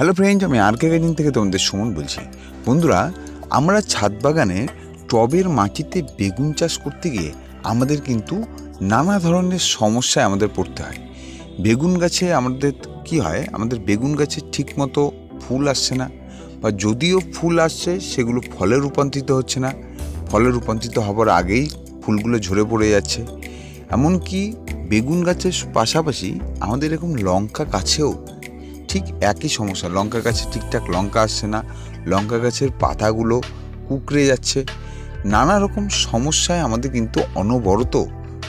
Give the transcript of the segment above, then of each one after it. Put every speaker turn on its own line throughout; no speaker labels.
Hello friend আমি আর কে garden থেকে তোমাদের সুমন বলছি। বন্ধুরা, আমরা ছাদ বাগানে টবের মাটিতে বেগুন চাষ করতে গিয়ে আমাদের কিন্তু নানা ধরনের সমস্যায় আমাদের পড়তে হয়। বেগুন গাছে আমাদের কি হয়? আমাদের বেগুন গাছে ঠিকমতো ফুল আসছে না বা যদিও ফুল আসছে, সেগুলো ফলে রূপান্তরিত হচ্ছে না। ফলে রূপান্তরিত হবার আগেই ফুলগুলো ঝরে পড়ে যাচ্ছে। এমনকি বেগুন গাছের পাশাপাশি আমাদের এরকম লঙ্কা গাছেও ঠিক একই সমস্যা। লঙ্কা গাছে ঠিকঠাক লঙ্কা আসছে না। লঙ্কা গাছের পাতাগুলো কুকড়ে যাচ্ছে। নানা রকম সমস্যায় আমাদের কিন্তু অনবরত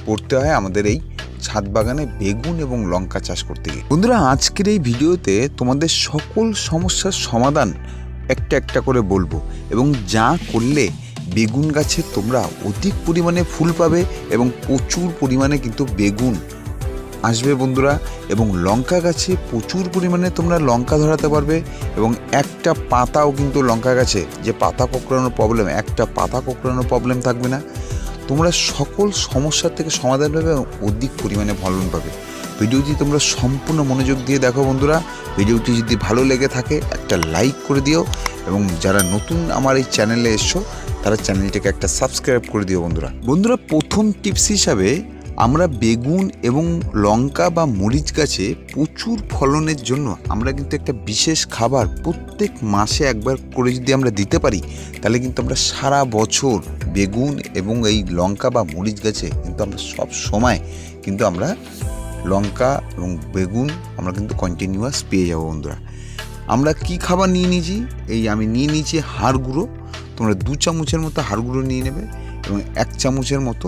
পড়তে হয় আমাদের এই ছাদ বাগানে বেগুন এবং লঙ্কা চাষ করতে গিয়ে। বন্ধুরা, আজকের এই ভিডিওতে তোমাদের সকল সমস্যার সমাধান একটা একটা করে বলব এবং যা করলে বেগুন গাছে তোমরা অধিক পরিমাণে ফুল পাবে এবং প্রচুর পরিমাণে কিন্তু বেগুন আসবে বন্ধুরা এবং লঙ্কা গাছে প্রচুর পরিমাণে তোমরা লঙ্কা ধরাতে পারবে এবং একটা পাতাও কিন্তু লঙ্কা গাছে, যে পাতা কোঁকড়ানোর প্রবলেম একটা পাতা কোঁকড়ানোর প্রবলেম থাকবে না। তোমরা সকল সমস্যার থেকে সমাধান পাবে এবং অধিক পরিমাণে ফলন পাবে। ভিডিওটি তোমরা সম্পূর্ণ মনোযোগ দিয়ে দেখো বন্ধুরা। ভিডিওটি যদি ভালো লেগে থাকে, একটা লাইক করে দিও এবং যারা নতুন আমার এই চ্যানেলে এসছো, তারা চ্যানেলটিকে একটা সাবস্ক্রাইব করে দিও বন্ধুরা। বন্ধুরা, প্রথম টিপস হিসাবে আমরা বেগুন এবং লঙ্কা বা মরিচ গাছে প্রচুর ফলনের জন্য আমরা কিন্তু একটা বিশেষ খাবার প্রত্যেক মাসে একবার করে যদি আমরা দিতে পারি, তাহলে কিন্তু আমরা সারা বছর বেগুন এবং এই লঙ্কা বা মরিচ গাছে কিন্তু আমরা সব সময় কিন্তু আমরা লঙ্কা এবং বেগুন আমরা কিন্তু কন্টিনিউয়াস পেয়ে যাব বন্ধুরা। আমরা কি খাবার নিয়ে নিয়েছি? এই আমি নিয়ে নিয়েছি হাড় গুঁড়ো। তোমরা দু চামচের মতো হাড় গুঁড়ো নিয়ে নেবে এবং এক চামচের মতো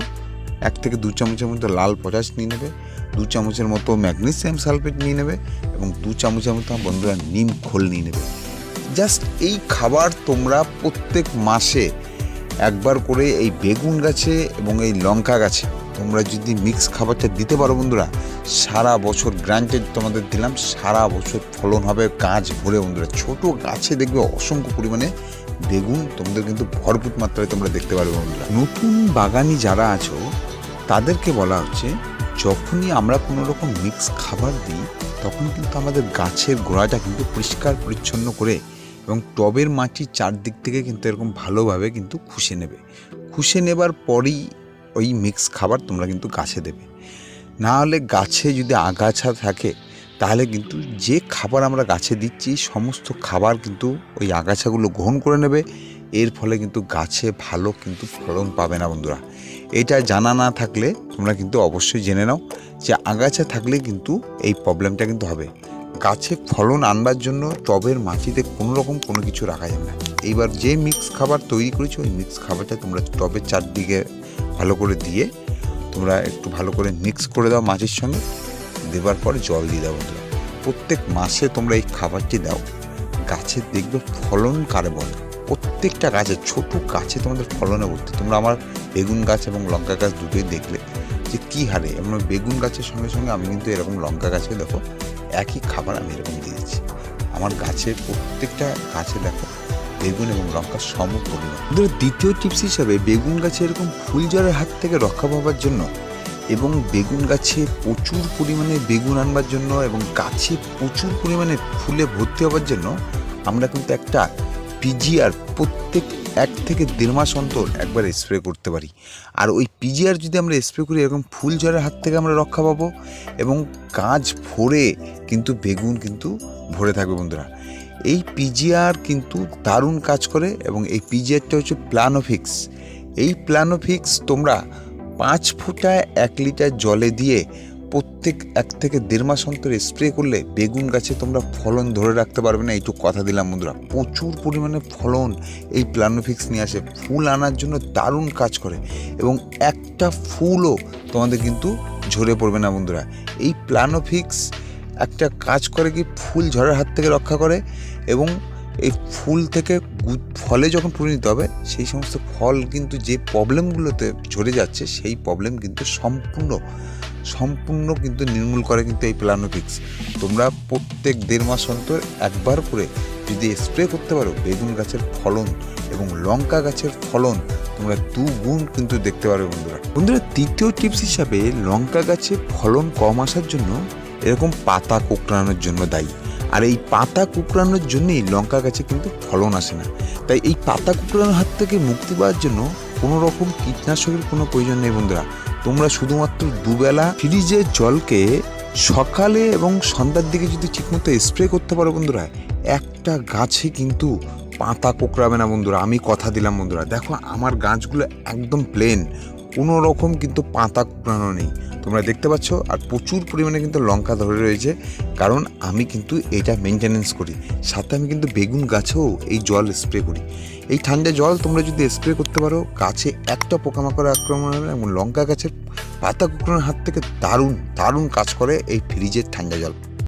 এক থেকে দু চামচের মতো লাল পটাশ নিয়ে নেবে, দু চামচের মতো ম্যাগনেসিয়াম সালফেট নিয়ে নেবে এবং দু চামচের মতো বন্ধুরা নিম খোল নিয়ে নেবে। জাস্ট এই খাবার তোমরা প্রত্যেক মাসে একবার করে এই বেগুন গাছে এবং এই লঙ্কা গাছে তোমরা যদি মিক্স খাবারটা দিতে পারো বন্ধুরা, সারা বছর গ্রান্টেড তোমাদের দিলাম, সারা বছর ফলন হবে, গাছ ভরে বন্ধুরা, ছোট গাছে দেখবে অসংখ্য পরিমাণে বেগুন, তোমাদের কিন্তু ভরপুর মাত্রায় তোমরা দেখতে পারবে বন্ধুরা। নতুন বাগানি যারা আছো তাদেরকে বলা হচ্ছে, যখনই আমরা কোনো রকম মিক্স খাবার দিই তখন কিন্তু আমাদের গাছের গোড়াটা কিন্তু পরিষ্কার, পরিচ্ছন্ন করে এবং টবের মাটির চারদিক থেকে কিন্তু এরকম ভালোভাবে কিন্তু খুশে নেবে। খুশে নেবার পরেই ওই মিক্স খাবার তোমরা কিন্তু গাছে দেবে। না হলে গাছে যদি আগাছা থাকে, তাহলে কিন্তু যে খাবার আমরা গাছে দিচ্ছি, সমস্ত খাবার কিন্তু ওই আগাছাগুলো গ্রহণ করে নেবে। এর ফলে কিন্তু গাছে ভালো কিন্তু ফলন পাবে না বন্ধুরা। এটা জানা না থাকলে তোমরা কিন্তু অবশ্যই জেনে নাও যে আগাছা থাকলে কিন্তু এই প্রবলেমটা কিন্তু হবে। গাছে ফলন আনবার জন্য টবের মাটিতে কোনো রকম কোনো কিছু রাখা যাবে না। এইবার যে মিক্স খাবার তৈরি করেছ, ওই মিক্স খাবারটা তোমরা টবের চারদিকে ভালো করে দিয়ে তোমরা একটু ভালো করে মিক্স করে দাও মাটির সঙ্গে। দেবার পরে জল দিয়ে দাও প্রত্যেক মাসে তোমরা এই খাবারটি দাও। গাছের দেখবে ফলন কারে বলে। প্রত্যেকটা গাছে ছোট গাছে তোমাদের ফলনে ভর্তি। তোমরা আমার বেগুন গাছ এবং লঙ্কা গাছ দুটোই দেখলে যে কী হারে। এবং বেগুন গাছের সঙ্গে সঙ্গে আমি কিন্তু এরকম লঙ্কা গাছে দেখো, একই খাবার আমি এরকম দিয়েছি আমার গাছের প্রত্যেকটা গাছে দেখো বেগুন এবং লঙ্কা সম পরিমাণ দ্বিতীয় টিপস হিসাবে বেগুন গাছে এরকম ফুল জ্বরের হাত থেকে রক্ষা পাওয়ার জন্য এবং বেগুন গাছে প্রচুর পরিমাণে বেগুন আনবার জন্য এবং গাছে প্রচুর পরিমাণে ফুলে ভর্তি হওয়ার জন্য আমরা কিন্তু একটা পিজিআর প্রত্যেক এক থেকে দেড় মাস অন্তর একবার স্প্রে করতে পারি। আর ওই পিজিআর যদি আমরা স্প্রে করি, এরকম ফুল ঝড়ের হাত থেকে আমরা রক্ষা পাবো এবং গাছ ভরে কিন্তু বেগুন কিন্তু ভরে থাকবে বন্ধুরা। এই পিজিআর কিন্তু দারুণ কাজ করে এবং এই পিজিআরটা হচ্ছে প্লানোফিক্স এই প্লানোফিক্স তোমরা পাঁচ ফুটায় এক লিটার জলে দিয়ে প্রত্যেক এক থেকে দেড় মাস অন্তর স্প্রে করলে বেগুন গাছে তোমরা ফলন ধরে রাখতে পারবে না, এইটুকু কথা দিলাম বন্ধুরা। প্রচুর পরিমাণে ফলন এই প্লানোফিক্স নিয়ে আসে। ফুল আনার জন্য দারুণ কাজ করে এবং একটা ফুলও তোমাদের কিন্তু ঝরে পড়বে না বন্ধুরা। এই প্লানোফিক্স একটা কাজ করে কি ফুল ঝড়ের হাত থেকে রক্ষা করে এবং এই ফুল থেকে ফলে যখন পরিণত হবে, সেই সমস্ত ফল কিন্তু যে প্রবলেমগুলোতে ঝরে যাচ্ছে, সেই প্রবলেম কিন্তু সম্পূর্ণ সম্পূর্ণ কিন্তু নির্মূল করে কিন্তু এই প্লানোফিক্স তোমরা প্রত্যেক দেড় মাস অন্তর একবার করে যদি স্প্রে করতে পারো, বেগুন গাছের ফলন এবং লঙ্কা গাছের ফলন, তোমরা দু গুণ কিন্তু দেখতে পারবে বন্ধুরা। বন্ধুরা, তৃতীয় টিপস হিসাবে লঙ্কা গাছে ফলন কম আসার জন্য এরকম পাতা কোঁকড়ানোর জন্য দায়ী। আর এই পাতা কুকড়ানোর জন্যই লঙ্কা গাছে কিন্তু ফলন আসে না। তাই এই পাতা কুকড়ানোর হাত থেকে মুক্তি পাওয়ার জন্য কোনো রকম কীটনাশকের কোনো প্রয়োজন নেই বন্ধুরা। তোমরা শুধুমাত্র দুবেলা ফ্রিজের জলকে সকালে এবং সন্ধ্যার দিকে যদি ঠিকমতো স্প্রে করতে পারো বন্ধুরা, একটা গাছে কিন্তু পাতা কোকড়াবে না বন্ধুরা। আমি কথা দিলাম বন্ধুরা। দেখো, আমার গাছগুলো একদম প্লেন কোনো রকম কিন্তু পাতা কুকড়ানো নেই। তোমরা দেখতে পাচ্ছ, আর প্রচুর পরিমাণে কিন্তু লঙ্কা ধরে রয়েছে। কারণ আমি কিন্তু এটা মেনটেনেন্স করি। সাথে আমি কিন্তু বেগুন গাছেও এই জল স্প্রে করি। এই ঠান্ডা জল তোমরা যদি স্প্রে করতে পারো, গাছে একটা পোকামাকড় আক্রমণ হবে এবং লঙ্কা গাছের পাতা কুকুরের হাত থেকে দারুণ দারুণ কাজ করে এই ফ্রিজের ঠান্ডা জল।